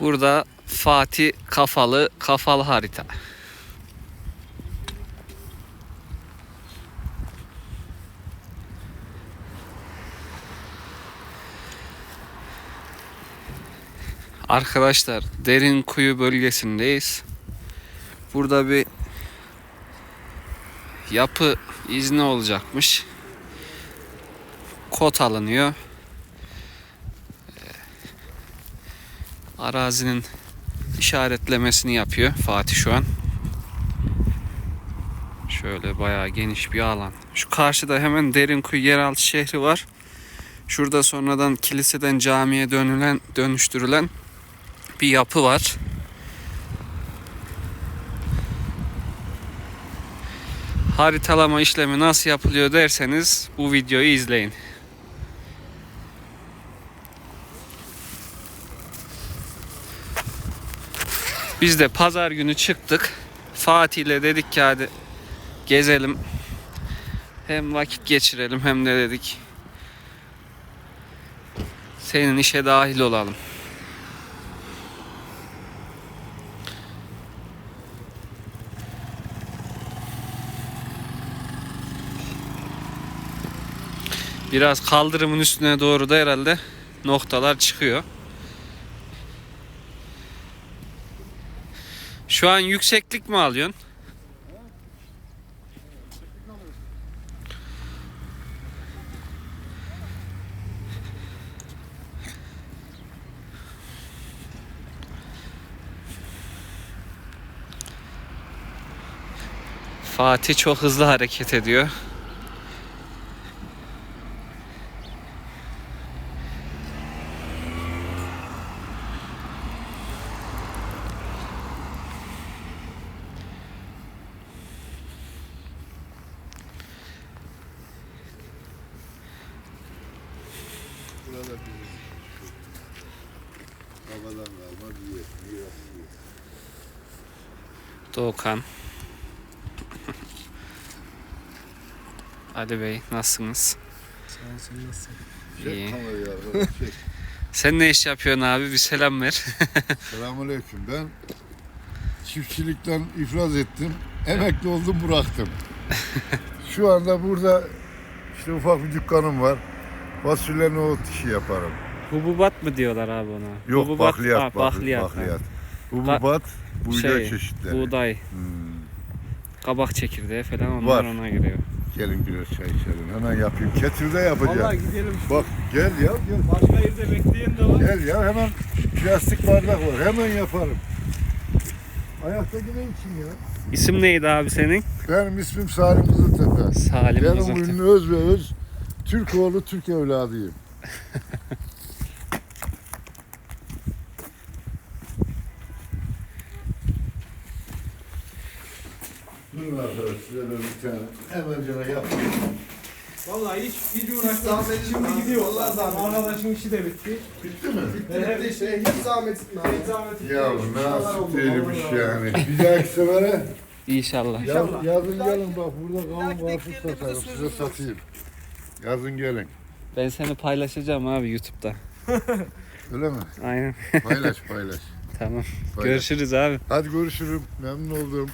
Burada Fatih kafalı kafalı harita. Arkadaşlar derin kuyu bölgesindeyiz. Burada bir yapı izni olacakmış. Kod alınıyor. Arazinin işaretlemesini yapıyor Fatih şu an. Şöyle bayağı geniş bir alan. Şu karşıda hemen Derinkuyu yeraltı şehri var. Şurada sonradan kiliseden camiye dönülen dönüştürülen bir yapı var. Haritalama işlemi nasıl yapılıyor derseniz bu videoyu izleyin. Biz de pazar günü çıktık. Fatih ile dedik ki hadi gezelim. Hem vakit geçirelim hem de dedik senin işe dahil olalım. Biraz kaldırımın üstüne doğru da herhalde noktalar çıkıyor. Şu an yükseklik mi alıyorsun? Fatih çok hızlı hareket ediyor. Burada bizim babadan kalma bir yer, miras bir yer. Doğukan. Ali Bey nasılsınız? Sağ ol sen nasılsın? Çek İyi. kamerayı arkadaş, çek. Sen ne iş yapıyorsun abi? Bir selam ver. Selamünaleyküm. Ben çiftçilikten ifraz ettim. Emekli oldum bıraktım. Şu anda burada işte ufak bir dükkanım var. Fasulye nohut işi yaparım. Hububat mı diyorlar abi ona? Yok Hububat, bakliyat, ha, bakli- bakliyat. bakliyat. Hububat, buğday Şey, çeşitleri. Buğday, Hmm. kabak çekirdeği falan onlar Var. ona giriyor. Gelin birer çay içelim. Hemen yapayım. Ketirde yapacağım. Vallahi gidelim. Bak gel ya gel. Başka yerde bekleyen de var. Gel ya hemen plastik bardak var. Hemen yaparım. Ayakta gidin için ya. İsim neydi abi senin? Benim ismim Salim Kızıltepe. Salim Benim Kızıltepe. ünlü öz ve öz Türk oğlu Türk evladıyım. Durun arkadaş size ben bir tane hemen cana yapayım. Vallahi hiç hiç uğraşmadım. Şimdi gidiyor. Vallahi zahmet. Arkadaşın işi de bitti. Bitti mi? Evet. Bitti şey. Hiç zahmet etme. Hiç zahmet etme. Ya bu nasıl değilmiş yani. Bir dahaki sefere İnşallah. yaz, yazın gelin bak burada kavun karpuz satarım size satayım. Yazın gelin. Ben seni paylaşacağım abi YouTube'da. Öyle mi? Aynen. Paylaş paylaş. Tamam. paylaş. Görüşürüz abi. Hadi görüşürüm. Memnun oldum.